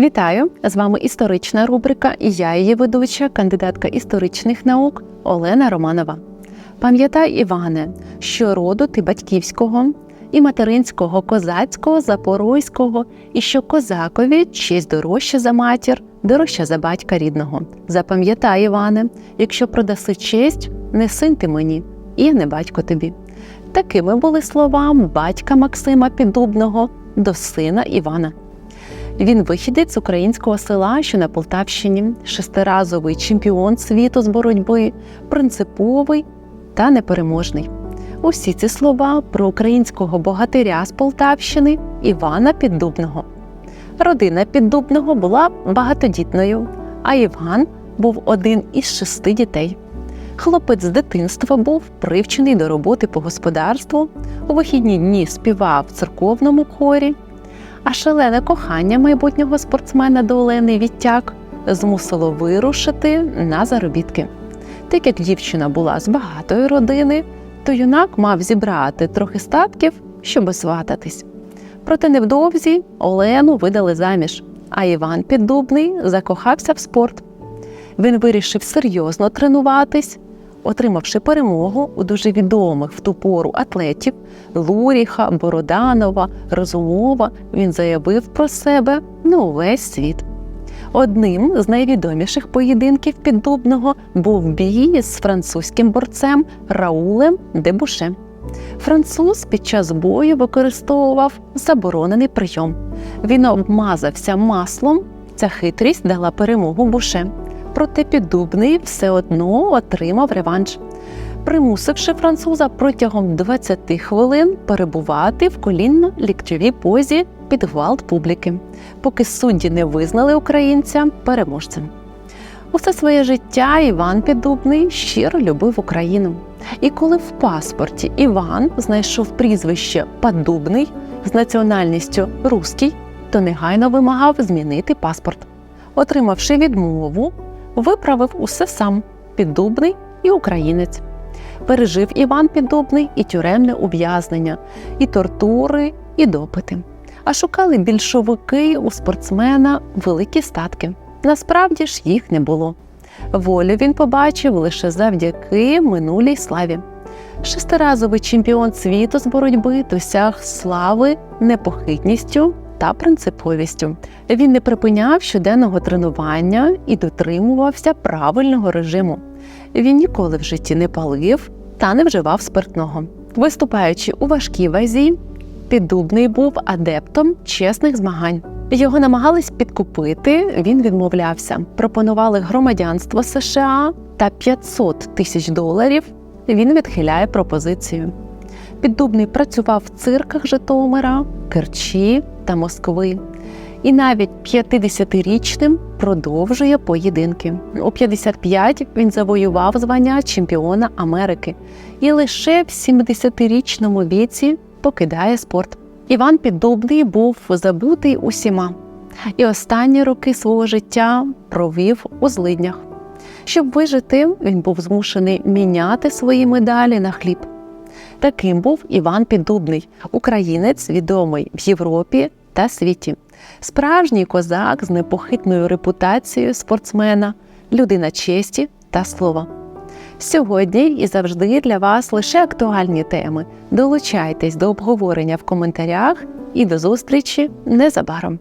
Вітаю! З вами історична рубрика. і Я її ведуча, кандидатка історичних наук Олена Романова. Пам'ятай, Іване, що роду ти батьківського і материнського, козацького, запорозького, і що козакові честь дорожча за матір, дорожча за батька рідного. Запам'ятай, Іване, якщо продаси честь, не син ти мені, і не батько тобі. Такими були слова батька Максима Піддубного до сина Івана. Він вихідець з українського села, що на Полтавщині, шестиразовий чемпіон світу з боротьби, принциповий та непереможний. Усі ці слова про українського богатиря з Полтавщини Івана Піддубного. Родина Піддубного була багатодітною, а Іван був один із шести дітей. Хлопець з дитинства був привчений до роботи по господарству, у вихідні дні співав в церковному хорі, а шалене кохання майбутнього спортсмена до Олени Віттяк змусило вирушити на заробітки. Так як дівчина була з багатої родини, то юнак мав зібрати трохи статків, щоб свататись. Проте невдовзі Олену видали заміж, а Іван Піддубний закохався в спорт. Він вирішив серйозно тренуватись, отримавши перемогу у дуже відомих в ту пору атлетів Луріха, Бороданова, Розумова, він заявив про себе на увесь світ. Одним з найвідоміших поєдинків піддубного був бій з французьким борцем Раулем Дебуше. Француз під час бою використовував заборонений прийом. Він обмазався маслом. Ця хитрість дала перемогу буше. Проте піддубний все одно отримав реванш, примусивши француза протягом 20 хвилин перебувати в колінно-ліктьовій позі під гвалт публіки, поки судді не визнали українця переможцем. Усе своє життя Іван Піддубний щиро любив Україну. І коли в паспорті Іван знайшов прізвище Паддубний з національністю руський, то негайно вимагав змінити паспорт. Отримавши відмову, виправив усе сам піддубний і українець. Пережив Іван Піддубний і тюремне ув'язнення, і тортури, і допити. А шукали більшовики у спортсмена великі статки. Насправді ж їх не було. Волю він побачив лише завдяки минулій славі. Шестиразовий чемпіон світу з боротьби досяг слави непохитністю та принциповістю. Він не припиняв щоденного тренування і дотримувався правильного режиму. Він ніколи в житті не палив та не вживав спиртного. Виступаючи у важкій вазі, Піддубний був адептом чесних змагань. Його намагались підкупити, він відмовлявся. Пропонували громадянство США та 500 тисяч доларів. Він відхиляє пропозицію. Піддубний працював в цирках Житомира, Керчі та Москви. І навіть 50-річним продовжує поєдинки. У 55 він завоював звання чемпіона Америки і лише в 70-річному віці покидає спорт. Іван Піддубний був забутий усіма, і останні роки свого життя провів у злиднях. Щоб вижити, він був змушений міняти свої медалі на хліб. Таким був Іван Піддубний, українець, відомий в Європі та світі, справжній козак з непохитною репутацією спортсмена, людина честі та слова. Сьогодні і завжди для вас лише актуальні теми. Долучайтесь до обговорення в коментарях і до зустрічі незабаром.